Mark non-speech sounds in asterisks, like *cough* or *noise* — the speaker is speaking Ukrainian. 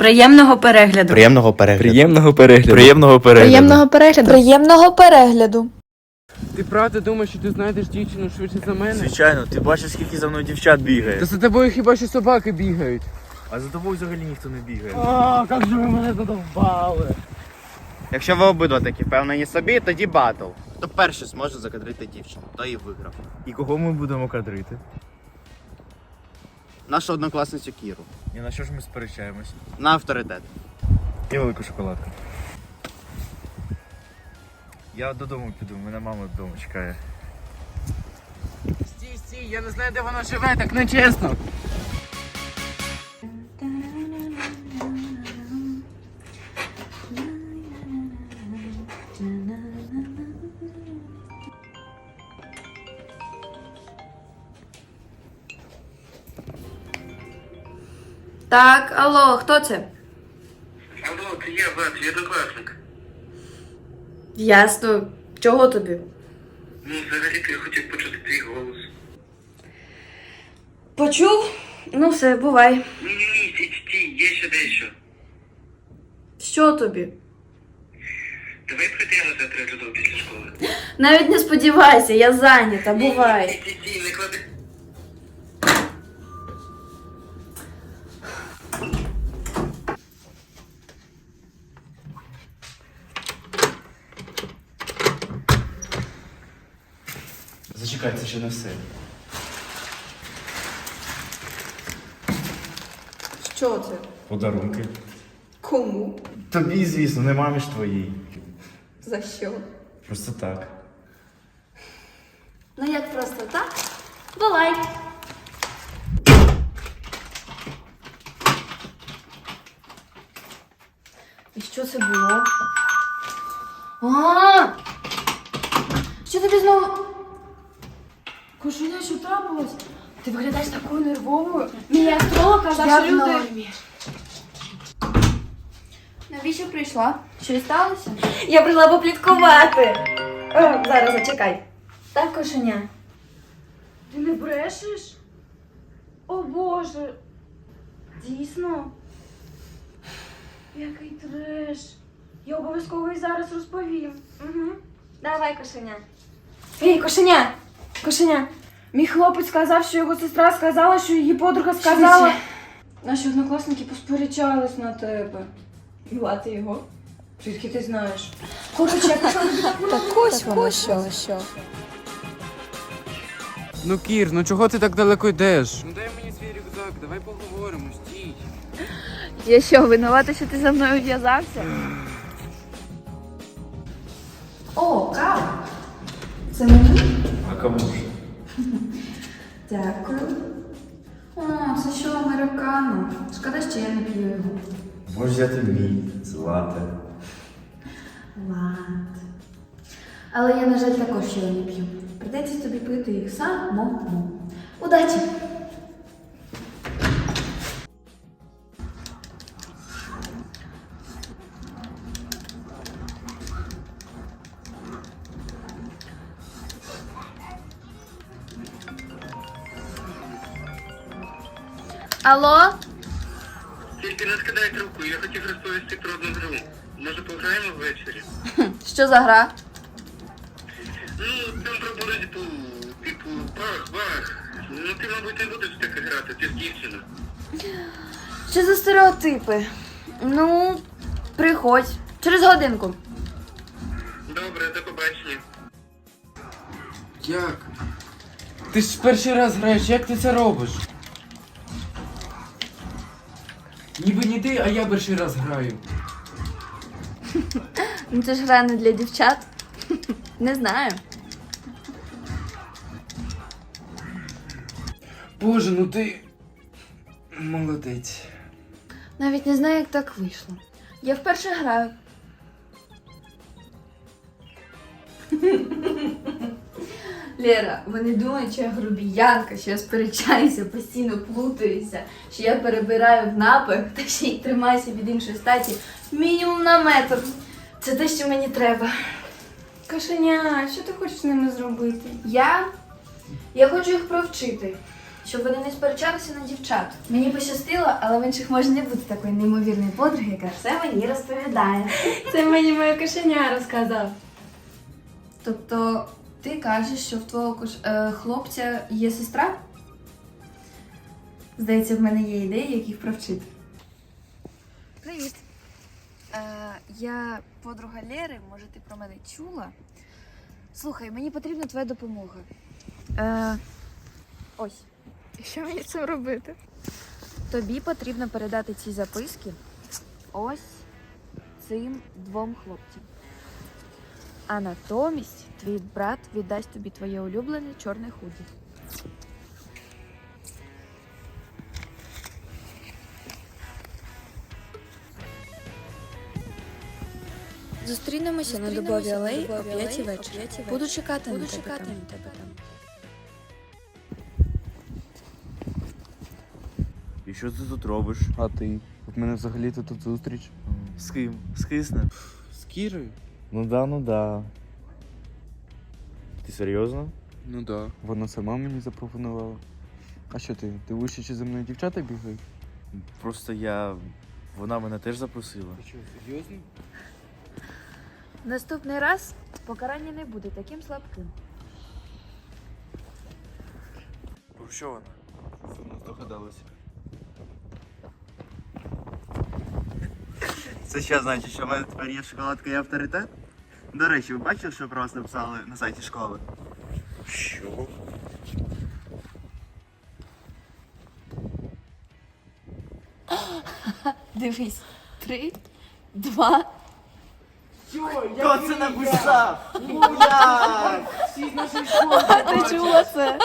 Приємного перегляду. Приємного перегляду. Приємного перегляду. Приємного перегляду. Приємного перегляду. Приємного перегляду. Ти правда думаєш, що ти знайдеш дівчину швидше за мене? Звичайно, ти бачиш, скільки за мною дівчат бігає. Та за тобою хіба що собаки бігають. А за тобою взагалі ніхто не бігає. А, як же ви мене задовбали. Якщо ви обидва такі впевнені собі, тоді батл. Хто перший зможе закадрити дівчину, той і виграв. І кого ми будемо кадрити? Нашу однокласницю Кіру. І на що ж ми сперечаємось? На авторитет. І велику шоколадку. Я додому піду, мене мама вдома чекає. Стій, стій, я не знаю, де вона живе, так нечесно. Так, алло, хто це? Алло, це я, Влад, я однокласник. Ясно. Чого тобі? Ну, взагалі-то я хотів почути твій голос. Почув? Ну все, бувай. Ні-ні-ні, стій, стій, є ще дещо. Що тобі? Давай прийдемо завтра додому після школи. *gasps* Навіть не сподівайся, я зайнята, бувай. Стій, стій, не клади. Зачекай, це ще не все. Що це? Подарунки. Кому? Тобі, звісно, не мамі ж твоїй. За що? Просто так. Ну як просто так? Бувай. І що це було? А! Що тобі знову? Кошеня, що трапилось? Ти виглядаєш такою нервовою. Мій астролог казав, що люди... Навіщо прийшла? Щось сталося? Я прийшла попліткувати. О, зараз зачекай. Так, кошеня. Ти не брешеш? О Боже. Дійсно? Який треш. Я обов'язково і зараз розповім. Угу. Давай, кошеня. Ей, кошеня! Кошеня! Мій хлопець сказав, що його сестра сказала, що її подруга сказала. Наші однокласники посперечались на тебе. Юла, ти його? Звідки ти знаєш? Коротше, я казала, Так ось воно що, що. Ну Кір, ну чого ти так далеко йдеш? Ну дай мені свій рюкзак, давай поговоримо, стій. Я що, винувата, що ти за мною в'язався? О, кава. Це мені? А кому ж? Дякую. О, це що американо. Шкода, що я не п'ю його. Можеш взяти мій, злате. Лат. Але я, на жаль, також його не п'ю. Придеться тобі пити їх самому. Удачі! Алло? Тільки не скидай трубку, я хотів розповісти про одну гру. Може пограємо ввечері? Що за гра? Ну, там про боротьбу, типу, бах-бах. Ну ти, мабуть, не будеш таке грати, ти ж дівчина. Що за стереотипи? Ну, приходь. Через годинку. Добре, до побачення. Як? Ти ж перший раз граєш, як ти це робиш? Ти, а я перший раз граю. Ну це ж гра не для дівчат. Не знаю. Боже, ну ти. Молодець. Навіть не знаю, як так вийшло. Я вперше граю. Лера, вони думають, що я грубіянка, що я сперечаюся, постійно плутаюся, що я перебираю в напах та ще й тримаюся від іншої статі мінімум на метр. Це те, що мені треба. Кошеня, що ти хочеш з ними зробити? Я? Я хочу їх провчити. щоб вони не сперечалися на дівчат. Мені пощастило, але в інших може не бути такої неймовірної подруги, яка все мені розповідає. Це мені моє кошеня розказав. Тобто, ти кажеш, що в твого кош... е, хлопця є сестра? Здається, в мене є ідеї, як їх провчити. Привіт. Е, я подруга Лєри, може ти про мене чула? Слухай, мені потрібна твоя допомога. Е, ось. Що мені це робити? Тобі потрібно передати ці записки ось цим двом хлопцям. А натомість твій брат віддасть тобі твоє улюблене чорне худі. Зустрінемося на Дубовій алеї о 5 вечора. Буду чекати на тебе там. І що ти тут робиш? А ти? От мене взагалі то тут зустріч. З ким? З киснем? З Кірою? Ну да, ну да. Ти серйозно? Ну да. Вона сама мені запропонувала. А що ти? Ти вище чи за мною дівчата бігають? Просто я. Вона мене теж запросила. Ти що, серйозно? Наступний раз покарання не буде таким слабким. Про що вона? Вона здогадалася. Це що значить, що в мене тепер є шоколадка і авторитет? До речі, ви бачили, що про вас написали на сайті школи? Що? *laughs* Дивись, три, два. Хто це написав? Як? *laughs* Ти чула це?